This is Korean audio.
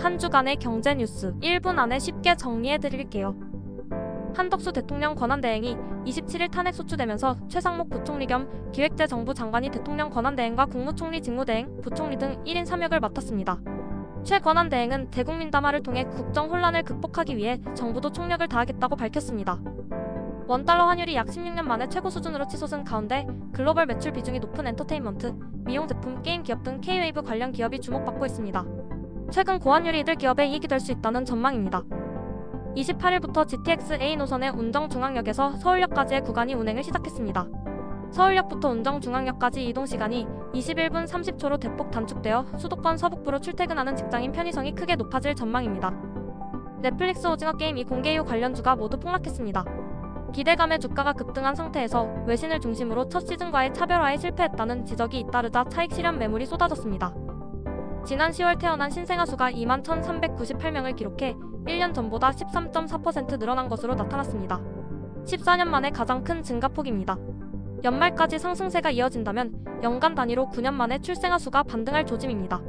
한 주간의 경제 뉴스 1분 안에 쉽게 정리해 드릴게요. 한덕수 대통령 권한대행이 27일 탄핵 소추되면서 최상목 부총리 겸 기획재정부 장관이 대통령 권한대행과 국무총리 직무대행, 부총리 등 1인 3역을 맡았습니다. 최 권한대행은 대국민 담화를 통해 국정 혼란을 극복하기 위해 정부도 총력을 다하겠다고 밝혔습니다. 원달러 환율이 약 16년 만에 최고 수준으로 치솟은 가운데 글로벌 매출 비중이 높은 엔터테인먼트, 미용 제품, 게임 기업 등 K-웨이브 관련 기업이 주목받고 있습니다. 최근 고환율이 이들 기업의 이익이 될 수 있다는 전망입니다. 28일부터 GTX A 노선의 운정중앙역에서 서울역까지의 구간이 운행을 시작했습니다. 서울역부터 운정중앙역까지 이동 시간이 21분 30초로 대폭 단축되어 수도권 서북부로 출퇴근하는 직장인 편의성이 크게 높아질 전망입니다. 넷플릭스 오징어 게임 이 공개 이후 관련주가 모두 폭락했습니다. 기대감에 주가가 급등한 상태에서 외신을 중심으로 첫 시즌과의 차별화에 실패했다는 지적이 잇따르자 차익 실현 매물이 쏟아졌습니다. 지난 10월 태어난 신생아 수가 2만 1,398명을 기록해 1년 전보다 13.4% 늘어난 것으로 나타났습니다. 14년 만에 가장 큰 증가폭입니다. 연말까지 상승세가 이어진다면 연간 단위로 9년 만에 출생아 수가 반등할 조짐입니다.